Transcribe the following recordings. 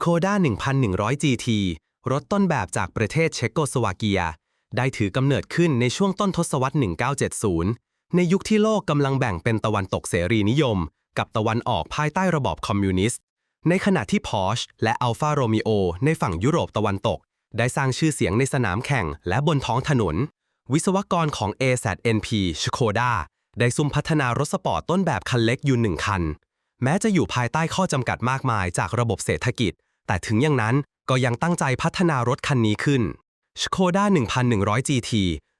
Skoda 1,100 GT รถต้นแบบจากประเทศเชโกสวาเกีย ได้ถือกำเนิดขึ้นในช่วงต้นทศวรรษ 1970 ในยุคที่โลกกำลังแบ่งเป็นตะวันตกเสรีนิยม กับตะวันออกภายใต้ระบอบคอมมิวนิสต์ ในขณะที่ Porsche และ Alfa Romeo ในฝั่งยุโรปตะวันตก ได้สร้างชื่อเสียงในสนามแข่งและบนท้องถนน วิศวกรของ AZNP Skoda ได้ซุ่มพัฒนารถสปอร์ตต้นแบบคันเล็กอยู่หนึ่งคัน แม้จะอยู่ภายใต้ข้อจำกัดมากมายจากระบบเศรษฐกิจ แต่ถึงอย่างนั้นก็ยังตั้งใจพัฒนารถคันนี้ขึ้น Skoda 1,100 GT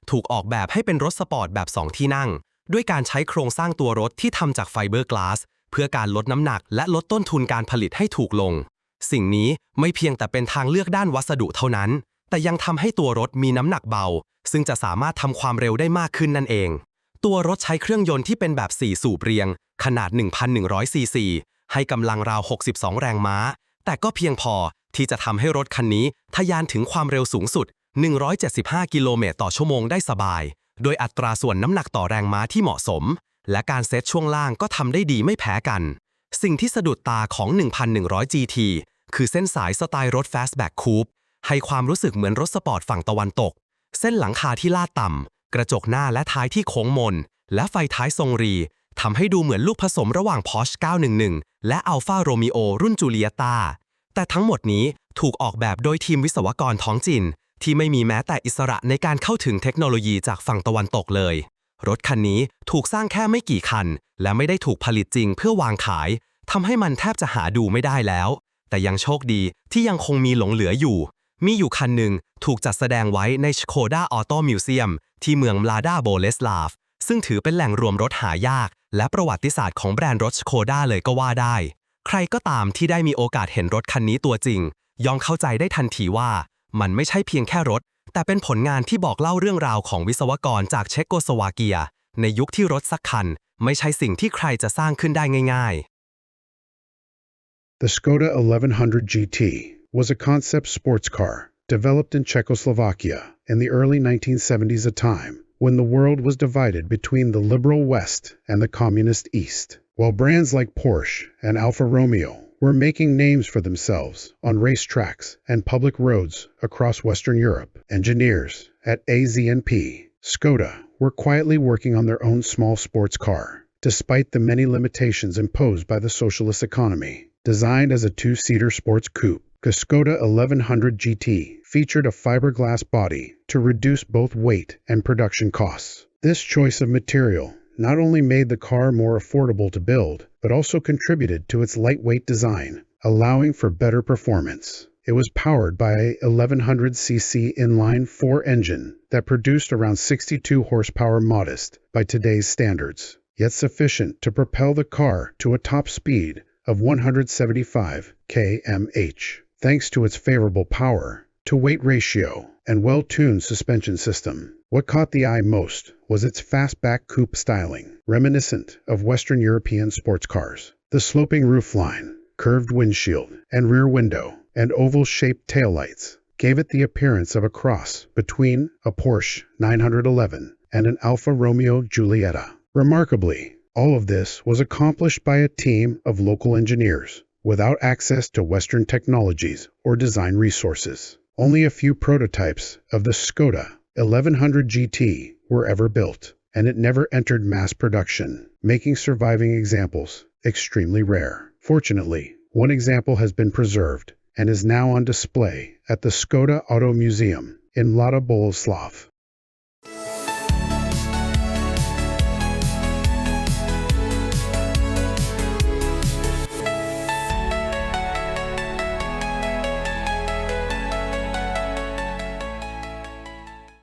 ถูกออกแบบให้เป็นรถสปอร์ตแบบ 2 ที่นั่ง ด้วยการใช้โครงสร้างตัวรถที่ทำจากไฟเบอร์กลาสเพื่อการลดน้ำหนักและลดต้นทุนการผลิตให้ถูกลง สิ่งนี้ไม่เพียงแต่เป็นทางเลือกด้านวัสดุเท่านั้น แต่ยังทำให้ตัวรถมีน้ำหนักเบา ซึ่งจะสามารถทำความเร็วได้มากขึ้นนั่นเอง ตัวรถใช้เครื่องยนต์ที่เป็นแบบ 4 สูบเรียง ขนาด 1,100ซีซีให้กำลังราว 62 แรงม้า แต่ก็เพียงพอที่จะทำให้รถคันนี้ทะยานถึงความเร็วสูงสุด 175 กิโลเมตรต่อชั่วโมงได้สบาย โดยอัตราส่วนน้ำหนักต่อแรงม้าที่เหมาะสม และการเซตช่วงล่างก็ทำได้ดีไม่แพ้กัน สิ่งที่สะดุดตาของ 1,100 GT คือเส้นสายสไตล์รถ Fastback Coupe ให้ความรู้สึกเหมือนรถสปอร์ตฝั่งตะวันตก เส้นหลังคาที่ลาดต่ำ กระจกหน้าและท้ายที่โค้งมน และไฟท้ายทรงรีทำให้ดูเหมือนลูกผสมระหว่าง Porsche 911 และ Alfa Romeo รุ่น Giulietta แต่ทั้งหมดนี้ถูกออกแบบโดยทีมวิศวกรท้องถิ่นที่ไม่มีแม้แต่อิสระในการเข้าถึงเทคโนโลยีจากฝั่งตะวันตกเลย รถคันนี้ถูกสร้างแค่ไม่กี่คัน และไม่ได้ถูกผลิตจริงเพื่อวางขายทำให้มันแทบจะหาดูไม่ได้แล้ว แต่ยังโชคดีที่ยังคงมีหลงเหลืออยู่ มีอยู่คันหนึ่งถูกจัดแสดงไว้ใน Skoda Auto Museum ที่เมืองมลาดาโบเลสลาฟ ซึ่งถือเป็นแหล่งรวมรถหายาก และประวัติศาสตร์ของแบรนด์รถ Skoda เลยก็ว่าได้ ใครก็ตามที่ได้มีโอกาสเห็นรถคันนี้ตัวจริง ย่อมเข้าใจได้ทันทีว่า มันไม่ใช่เพียงแค่รถ แต่เป็นผลงานที่บอกเล่าเรื่องราวของวิศวกรจากเชโกสวาเกีย ในยุคที่รถสักคัน ไม่ใช่สิ่งที่ใครจะสร้างขึ้นได้ง่าย ๆ The Skoda 1100 GT was a concept sports car developed in Czechoslovakia in the early 1970s, a time when the world was divided between the liberal West and the communist East. While brands like Porsche and Alfa Romeo were making names for themselves on racetracks and public roads across Western Europe, engineers at AZNP, Skoda, were quietly working on their own small sports car, despite the many limitations imposed by the socialist economy. Designed as a two-seater sports coupe, the Skoda 1100 GT featured a fiberglass body to reduce both weight and production costs. This choice of material not only made the car more affordable to build, but also contributed to its lightweight design, allowing for better performance. It was powered by a 1100cc inline 4 engine that produced around 62 horsepower modest by today's standards, yet sufficient to propel the car to a top speed of 175 kmh. Thanks to its favorable power to weight ratio and well tuned suspension system, what caught the eye most was its fastback coupe styling, reminiscent of Western European sports cars. The sloping roofline, curved windshield and rear window, and oval shaped taillights gave it the appearance of a cross between a Porsche 911 and an Alfa Romeo Giulietta. Remarkably, all of this was accomplished by a team of local engineers without access to Western technologies or design resources. Only a few prototypes of the Skoda 1100 GT were ever built, and it never entered mass production, making surviving examples extremely rare. Fortunately, one example has been preserved and is now on display at the Skoda Auto Museum in Mlada Boleslav.